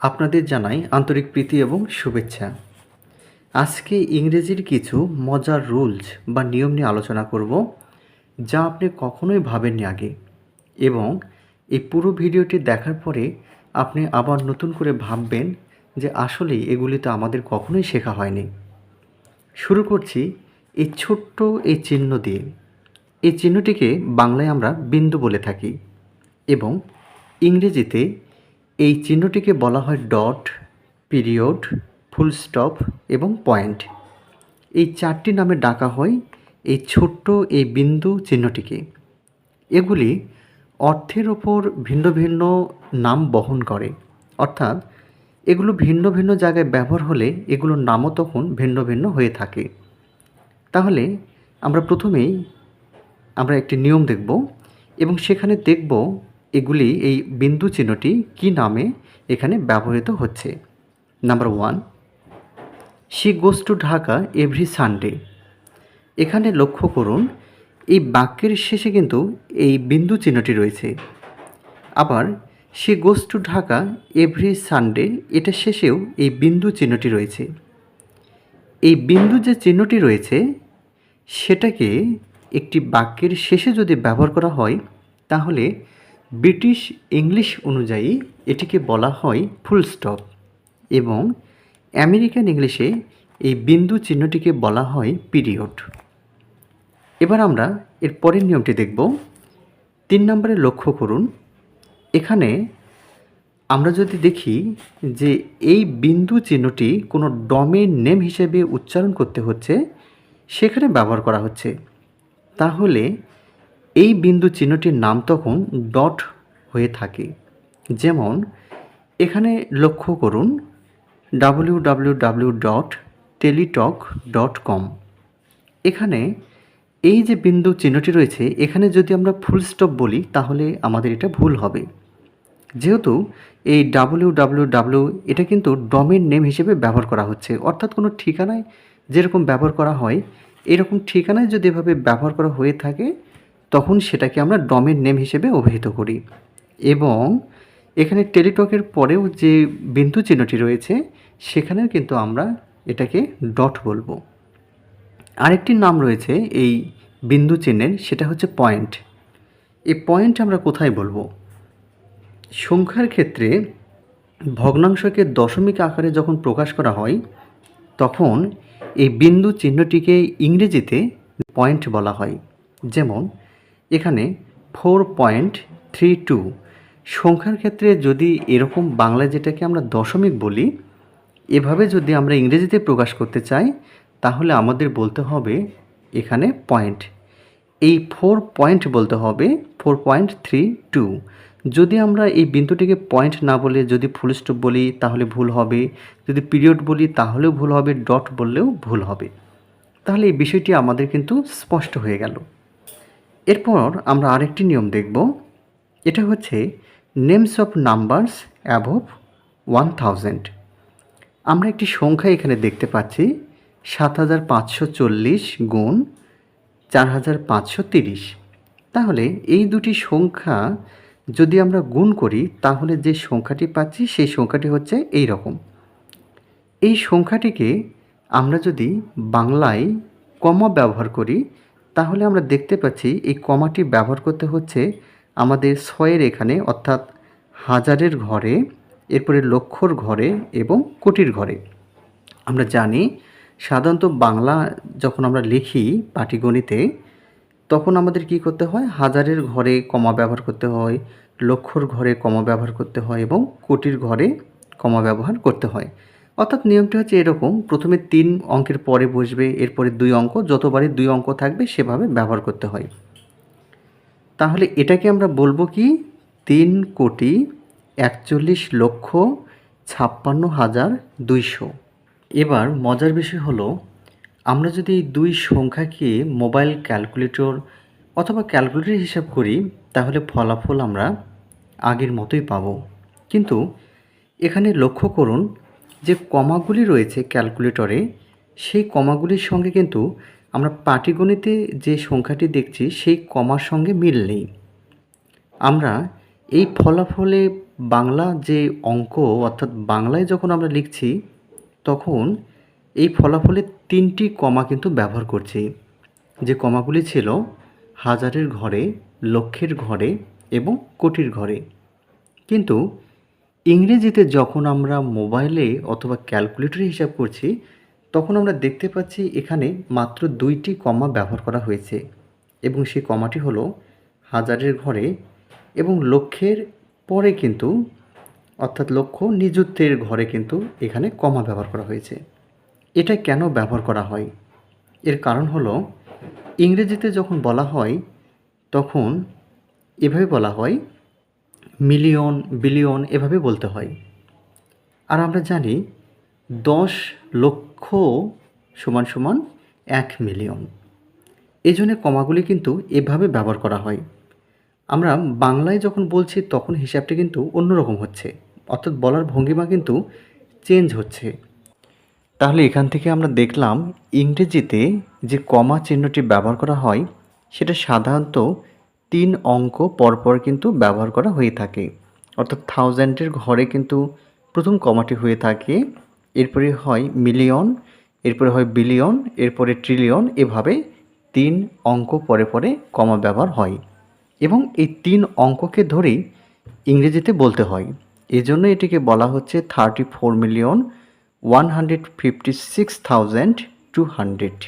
আপনাদের জানাই আন্তরিক প্রীতি এবং শুভেচ্ছা। আজকে ইংরেজির কিছু মজার রুলস বা নিয়ম নিয়ে আলোচনা করব, যা আপনি কখনোই ভাবেননি আগে। এবং এই পুরো ভিডিওটি দেখার পরে আপনি আবার নতুন করে ভাববেন যে আসলে এগুলি তো আমাদের কখনোই শেখা হয়নি। শুরু করছি এই ছোট্ট এই চিহ্ন দিয়ে। এই চিহ্নটিকে বাংলায় আমরা বিন্দু বলে থাকি এবং ইংরেজিতে এই চিহ্নটিকে বলা হয় ডট, পিরিয়ড, ফুল স্টপ এবং পয়েন্ট। এই চারটি নামে ডাকা হয় এই ছোট্ট এই বিন্দু চিহ্নটিকে। এগুলি অর্থের ওপর ভিন্ন ভিন্ন নাম বহন করে। অর্থাৎ এগুলো ভিন্ন ভিন্ন জায়গায় ব্যবহার হলে এগুলোর নামও তখন ভিন্ন ভিন্ন হয়ে থাকে। তাহলে আমরা প্রথমেই আমরা একটি নিয়ম দেখব এবং সেখানে দেখব এগুলি এই বিন্দু চিহ্নটি কি নামে এখানে ব্যবহৃত হচ্ছে? Number one she goes to Dhaka every Sunday এখানে লক্ষ্য করুন, এই বাক্যের শেষে কিন্তু এই বিন্দু চিহ্নটি রয়েছে। আবার she goes to Dhaka every Sunday এটা শেষেও এই বিন্দু চিহ্নটি রয়েছে। এই বিন্দু যে চিহ্নটি রয়েছে, সেটাকে একটি বাক্যের শেষে যদি ব্যবহার করা হয়, তাহলে ব্রিটিশ ইংলিশ অনুযায়ী এটিকে বলা হয় ফুল স্টপ এবং আমেরিকান ইংলিশে এই বিন্দু চিহ্নটিকে বলা হয় পিরিয়ড। এবার আমরা এর পরের নিয়মটি দেখব। তিন নম্বরে লক্ষ্য করুন, এখানে আমরা যদি দেখি যে এই বিন্দু চিহ্নটি কোনো ডমের নেম হিসেবে উচ্চারণ করতে হচ্ছে, সেখানে ব্যবহার করা হচ্ছে। তাহলে এই বিন্দু চিহ্নটির নাম তখন ডট হয়ে থাকে। যেমন, এখানে লক্ষ্য করুন W W W dot Teletalk dot com এখানে এই যে বিন্দু চিহ্নটি রয়েছে, এখানে যদি আমরা ফুল স্টপ বলি, তাহলে আমাদের এটা ভুল হবে। যেহেতু এই ডাব্লিউ ডাব্লিউ ডাব্লিউ এটা কিন্তু ডমের নেম হিসেবে ব্যবহার করা হচ্ছে, অর্থাৎ কোনো ঠিকানায় যেরকম ব্যবহার করা হয়, এরকম ঠিকানায় যদি এভাবে ব্যবহার করা হয়ে থাকে তখন সেটাকে আমরা ডমের নেম হিসেবে অভিহিত করি। এবং এখানে টেলিটকের পরেও যে বিন্দু চিহ্নটি রয়েছে, সেখানেও কিন্তু আমরা এটাকে ডট বলব। আরেকটি নাম রয়েছে এই বিন্দু চিহ্নের, সেটা হচ্ছে পয়েন্ট। এই পয়েন্ট আমরা কোথায় বলব? সংখ্যার ক্ষেত্রে ভগ্নাংশকে দশমিক আকারে যখন প্রকাশ করা হয়, তখন এই বিন্দু চিহ্নটিকে ইংরেজিতে পয়েন্ট বলা হয়। যেমন এখানে ফোর পয়েন্ট থ্রি টু সংখ্যার ক্ষেত্রে যদি এরকম বাংলায় যেটাকে আমরা দশমিক বলি, এভাবে যদি আমরা ইংরেজিতে প্রকাশ করতে চাই, তাহলে আমাদের বলতে হবে এখানে পয়েন্ট এই ফোর পয়েন্ট বলতে হবে ফোর পয়েন্ট থ্রি টু যদি আমরা এই বিন্দুটিকে পয়েন্ট না বলে যদি ফুল স্টপ বলি, তাহলে ভুল হবে। যদি পিরিয়ড বলি, তাহলেও ভুল হবে। ডট বললেও ভুল হবে। তাহলে এই বিষয়টি আমাদের কিন্তু স্পষ্ট হয়ে গেল। এরপর আমরা আরেকটি নিয়ম দেখব। এটা হচ্ছে names of numbers above one thousand আমরা একটি সংখ্যা এখানে দেখতে পাচ্ছি, সাত হাজার পাঁচশো চল্লিশ গুণ চার হাজার পাঁচশো তিরিশ। তাহলে এই দুটি সংখ্যা যদি আমরা গুণ করি, তাহলে যে সংখ্যাটি পাচ্ছি, সেই সংখ্যাটি হচ্ছে এই রকম এই সংখ্যাটিকে আমরা যদি বাংলায় কমা ব্যবহার করি তাহলে আমরা দেখতে পাচ্ছি এই কমাটি ব্যবহার করতে হচ্ছে আমাদের ছয়ের এখানে, অর্থাৎ হাজারের ঘরে, এরপরে লক্ষর ঘরে এবং কোটির ঘরে। আমরা জানি, সাধারণত বাংলা যখন আমরা লিখি পাটিগণিতে, তখন আমাদের কি করতে হয়? হাজারের ঘরে কমা ব্যবহার করতে হয়, লক্ষর ঘরে কমা ব্যবহার করতে হয় এবং কোটির ঘরে কমা ব্যবহার করতে হয়। অর্থাৎ নিয়মটি হচ্ছে এরকম, প্রথমে তিন অঙ্কের পরে বসবে, এরপরে দুই অঙ্ক, যতবারই দুই অঙ্ক থাকবে সেভাবে ব্যবহার করতে হয়। তাহলে এটাকে আমরা বলব কি? তিন কোটি একচল্লিশ লক্ষ ছাপ্পান্ন হাজার দুইশো। এবার মজার বিষয় হলো, আমরা যদি এই দুই সংখ্যাকে মোবাইল ক্যালকুলেটর অথবা ক্যালকুলেটর হিসাব করি, তাহলে ফলাফল আমরা আগের মতোই পাবো। কিন্তু এখানে লক্ষ্য করুন যে কমাগুলি রয়েছে ক্যালকুলেটরে, সেই কমাগুলির সঙ্গে কিন্তু আমরা পাটিগণিতে যে সংখ্যাটি দেখছি, সেই কমার সঙ্গে মিল নেই। আমরা এই ফলাফলে বাংলা যে অঙ্ক, অর্থাৎ বাংলায় যখন আমরা লিখছি, তখন এই ফলাফলে তিনটি কমা কিন্তু ব্যবহার করছি। যে কমাগুলি ছিল হাজারের ঘরে, লক্ষের ঘরে এবং কোটির ঘরে। কিন্তু ইংরেজিতে যখন আমরা মোবাইলে অথবা ক্যালকুলেটরে হিসাব করছি, তখন আমরা দেখতে পাচ্ছি এখানে মাত্র দুইটি কমা ব্যবহার করা হয়েছে। এবং সেই কমাটি হলো হাজারের ঘরে এবং লক্ষ্যের পরে কিন্তু, অর্থাৎ লক্ষ্য নিযুক্তের ঘরে কিন্তু এখানে কমা ব্যবহার করা হয়েছে। এটা কেন ব্যবহার করা হয়? এর কারণ হলো, ইংরেজিতে যখন বলা হয়, তখন এভাবে বলা হয় মিলিয়ন, বিলিয়ন এভাবে বলতে হয়। আর আমরা জানি দশ লক্ষ সমান সমান এক মিলিয়ন। এই জন্য কমাগুলি কিন্তু এভাবে ব্যবহার করা হয়। আমরা বাংলায় যখন বলছি, তখন হিসাবটি কিন্তু অন্যরকম হচ্ছে। অর্থাৎ বলার ভঙ্গিমা কিন্তু চেঞ্জ হচ্ছে। তাহলে এখান থেকে আমরা দেখলাম ইংরেজিতে যে কমা চিহ্নটি ব্যবহার করা হয়, সেটা সাধারণত তিন অঙ্ক পরপর কিন্তু ব্যবহার করা হয়ে থাকে। অর্থাৎ থাউজেন্ডের ঘরে কিন্তু প্রথম কমাটি হয়ে থাকে। এরপরে হয় মিলিয়ন এরপরে হয় বিলিয়ন এরপরে ট্রিলিয়ন এভাবে তিন অঙ্ক পরে পরে কমা ব্যবহার হয়। এবং এই তিন অঙ্ককে ধরেই ইংরেজিতে বলতে হয়। এজন্য এটিকে বলা হচ্ছে thirty four million one hundred fifty six thousand two hundred